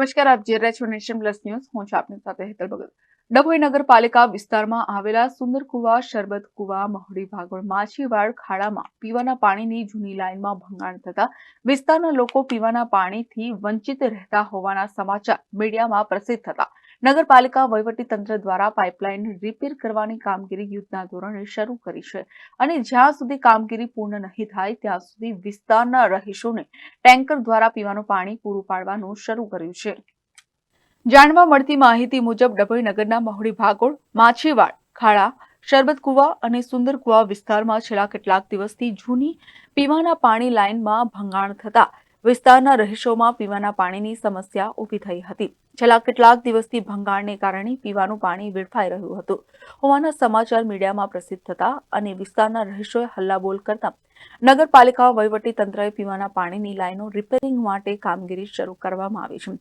નમસ્કાર, આપ જે રહ્યા છો નેશન પ્લસ ન્યૂઝ. હું છું આપની સાથે હેતલ ભગત. ડભોઈ નગરપાલિકા વિસ્તારમાં આવેલા સુંદર કુવા શરબત કુવા મહુડી ભાગોળ માછીવાડ ખાડામાં પીવાના પાણીની જૂની લાઇનમાં ભંગાણ થતા વિસ્તારના લોકો પીવાના પાણીથી વંચિત રહેતા હોવાના સમાચાર મીડિયામાં પ્રસિદ્ધ થતા નગરપાલિકા વહીવટીતંત્ર દ્વારા પાઇપલાઇન રિપેર કરવાની કામગીરી યુદ્ધના ધોરણે શરૂ કરી છે અને જ્યાં સુધી કામગીરી પૂર્ણ નહીં થાય, ત્યાં સુધી વિસ્તારના રહીશોને ટેન્કર દ્વારા પીવાનું પાણી પૂરું પાડવાનું શરૂ કર્યું છે. જાણવા મળતી માહિતી મુજબ ડભોઈ નગરના મહુડી ભાગોળ, માછીવાડ, ખાડા શરબત કુવા અને સુંદર કુવા વિસ્તારમાં છેલ્લા કેટલાક દિવસથી જૂની પીવાના પાણી લાઇનમાં ભંગાણ થતા વિસ્તારના રહીશોમાં પીવાના પાણીની સમસ્યા ઊભી થઈ હતી. છેલ્લા કેટલાક દિવસથી ભંગાણને કારણે પીવાનું પાણી વેડફાઈ રહ્યું હતું. હોવાના સમાચાર મીડિયામાં પ્રસિદ્ધ થતા અને વિસ્તારના રહીશોએ હલ્લાબોલ કરતા નગરપાલિકા વહીવટી તંત્રએ પીવાના પાણીની લાઈનો રિપેરિંગ માટે કામગીરી શરૂ કરવામાં આવી છે.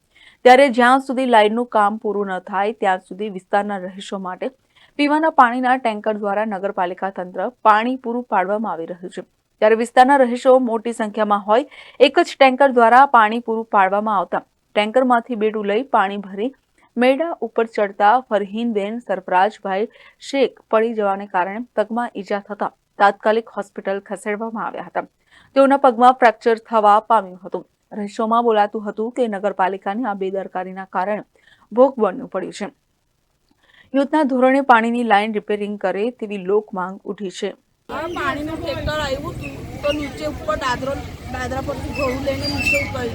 ત્યારે જ્યાં સુધી લાઇનનું કામ પૂરું ન થાય, ત્યાં સુધી વિસ્તારના રહીશો માટે પીવાના પાણીના ટેન્કર દ્વારા નગરપાલિકા તંત્ર પાણી પૂરું પાડવામાં આવી રહ્યું છે. ત્યારે વિસ્તારના રહીશો મોટી સંખ્યામાં હોય, એક જ ટેન્કર દ્વારા પાણી પૂરું પાડવામાં આવતા. ટેન્કરમાંથી બેડું લઈ પાણી ભરી મેડા ઉપર ચડતા ફરહીનબેન સરફરાજભાઈ શેખ પડી જવાને કારણે પગમાં ઈજા થતા તાત્કાલિક હોસ્પિટલ ખસેડવામાં આવ્યા હતા. તેઓના પગમાં ફ્રેક્ચર થવા પામ્યું હતું. રહીશોમાં બોલાતું હતું કે નગરપાલિકાની આ બેદરકારીના કારણે ભોગ બનવું પડ્યું છે. યુદ્ધના ધોરણે પાણીની લાઇન રિપેરિંગ કરે તેવી લોક માંગ ઉઠી છે. પાણીનું ટ્રેક્ટર આવ્યું હતું તો નીચે ઉપર દાદરો દાદરા પરથી ઘોડું લઈને નીચે ઉતરી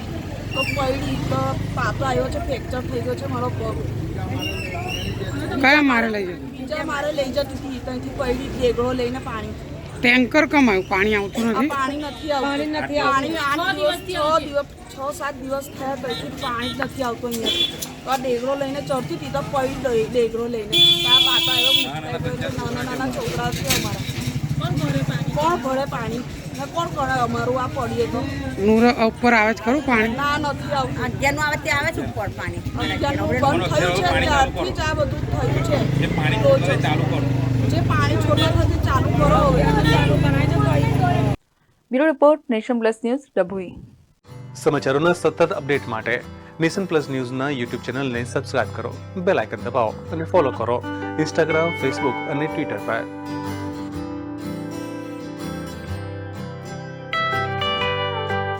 તો પડી તો પાપો આવ્યો છે ફ્રેક્ચર થઈ ગયો છે મારો પગ. કયા મારે લઈ જતું? બીજા મારે લઈ જતી હતી ત્યાંથી પડી દેગડો લઈને પાણી. ટેન્કર કમ આવ્યું? પાણી આવતું નથી? પાણી નથી આવતું. પાણી નથી પાણી આઠ દિવસ છ દિવસ છ સાત દિવસ થયા પછી પાણી જ નથી આવતું અહીંયા. તો આ ડેગરો લઈને ચડતી હતી તો પડી દઈ ડેગરો લઈને. આ પાપા આવ્યો નાના નાના છોકરા છે અમારા. કોણ ભરે પાણી? ને કોણ કરે અમારું? આ પડીએ તો. નૂર ઉપર આવે છે ખરું પાણી? ના નથી આવતું. અગિયારનું આવે તે આવે છે ઉપર પાણી. અગિયારનું બંધ થયું છે ત્યારથી જ આ બધું થયું છે. તો જ- જે પાણી છોડવા થતી ચાલુ કરો હવે ચાલુ કરાય છે bureau report nation plus news Dabhoi. સમાચારોના સતત અપડેટ માટે નેશન પ્લસ ન્યૂઝના યુટ્યુબ ચેનલને સબસ્ક્રાઇબ કરો બેલ આઇકન દબાવો અને ફોલો કરો. ઇન્સ્ટાગ્રામ ફેસબુક અને ટ્વિટર પર.